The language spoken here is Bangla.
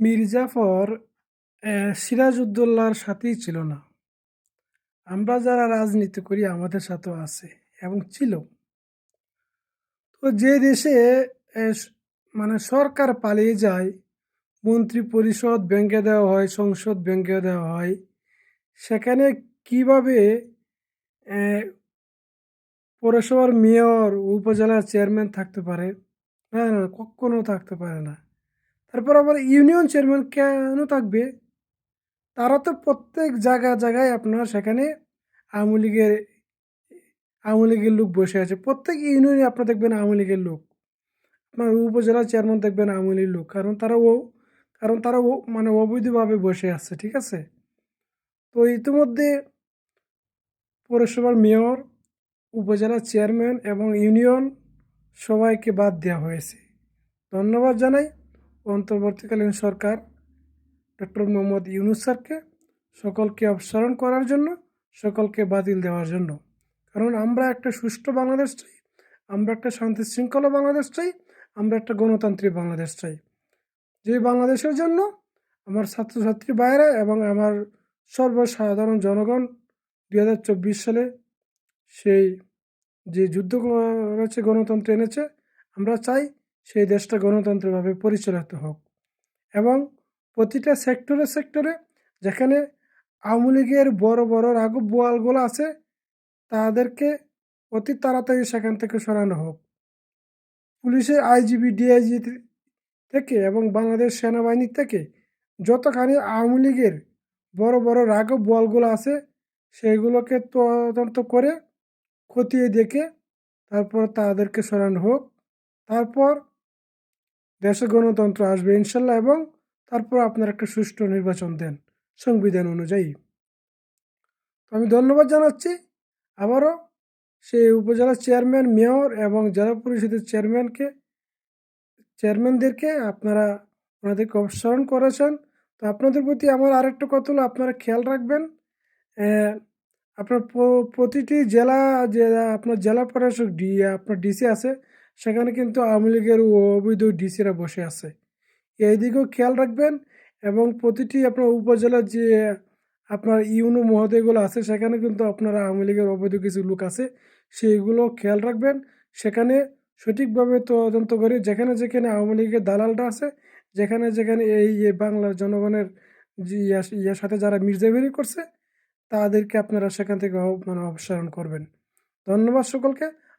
মির্জাফর আহ, সিরাজউদ্দৌলার সাথেই ছিল না। আমরা যারা রাজনীতি করি আমাদের সাথেও আছে এবং ছিল। তো যে দেশে মানে সরকার পালিয়ে যায় মন্ত্রী পরিষদ ভেঙে দেওয়া হয় সংসদ ভেঙে দেওয়া হয় সেখানে কীভাবে পৌরসভার মেয়র উপজেলার চেয়ারম্যান থাকতে পারে? না না কখনো থাকতে পারে না। তারপর আবার ইউনিয়ন চেয়ারম্যান কেন থাকবে? তারা তো প্রত্যেক জায়গা জায়গায় আপনার সেখানে আওয়ামী লীগের আওয়ামী লীগের লোক বসে আছে। প্রত্যেক ইউনিয়নে আপনার দেখবেন আওয়ামী লীগের লোক। আপনার উপজেলা চেয়ারম্যান দেখবেন আওয়ামী লীগের লোক। কারণ তারা ও, কারণ তারা ও মানে অবৈধভাবে বসে আছে, ঠিক আছে? তো ইতিমধ্যে পৌরসভার মেয়র, উপজেলা চেয়ারম্যান এবং ইউনিয়ন সবাইকে বাদ দেওয়া হয়েছে। ধন্যবাদ জানাই। অন্তর্বর্তীকালীন সরকার ডক্টর মোহাম্মদ ইউনুস স্যারকে সকলকে অপসারণ করার জন্য, সকলকে বাতিল দেওয়ার জন্য। কারণ আমরা একটা সুষ্ঠু বাংলাদেশ চাই, আমরা একটা শান্তি শৃঙ্খলা বাংলাদেশ চাই, আমরা একটা গণতান্ত্রিক বাংলাদেশ চাই। যে বাংলাদেশের জন্য আমার ছাত্রছাত্রী বাইরে এবং আমার সর্বসাধারণ জনগণ দুই হাজার চব্বিশ সালে সেই যে যুদ্ধ করেছে গণতন্ত্র এনেছে, আমরা চাই সেই দেশটা গণতন্ত্রভাবে পরিচালিত হোক। এবং প্রতিটা সেক্টরে সেক্টরে যেখানে আওয়ামী লীগের বড় বড় রাঘব বোয়ালগুলো আছে, তাদেরকে অতি তাড়াতাড়ি সেখান থেকে সরানো হোক। পুলিশের আইজিবি ডিআইজি থেকে এবং বাংলাদেশ সেনাবাহিনী থেকে যতখানি আওয়ামী লীগের বড় বড় রাঘব বোয়ালগুলো আছে, সেগুলোকে তদন্ত করে খতিয়ে দেখে তারপর তাদেরকে সরানো হোক। তারপর দেশে গণতন্ত্র আসবে ইনশাল্লাহ এবং তারপর আপনার একটা সুষ্ঠু নির্বাচন দেন সংবিধান অনুযায়ী। তো আমি ধন্যবাদ জানাচ্ছি। আবারও সেই উপজেলা চেয়ারম্যান, মেয়র এবং জেলা পরিষদের চেয়ারম্যানকে, চেয়ারম্যানদেরকে আপনারা ওনাদেরকে অপসারণ করেছেন। তো আপনাদের প্রতি আমার আরেকটা কথা হলো, আপনারা খেয়াল রাখবেন আপনার প্রতিটি জেলা যে, আপনার জেলা প্রশাসক ডি, আপনার ডিসি আছে সেখানে কিন্তু আওয়ামী লীগের অবৈধ ডিসিরা বসে আছে। এই দিকেও খেয়াল রাখবেন এবং প্রতিটি আপনার উপজেলার যে আপনার ইউনো মহোদয়গুলো আছে, সেখানে কিন্তু আপনার আওয়ামী লীগের অবৈধ কিছু লোক আছে, সেইগুলো খেয়াল রাখবেন। সেখানে সঠিকভাবে তদন্ত করে যেখানে যেখানে আওয়ামী লীগের দালালটা আছে, যেখানে যেখানে এই বাংলার জনগণের ইয়া- ইয়ার সাথে যারা মির্জাবেরি করছে, তাদেরকে আপনারা সেখান থেকে মানে অপসারণ করবেন। ধন্যবাদ সকলকে।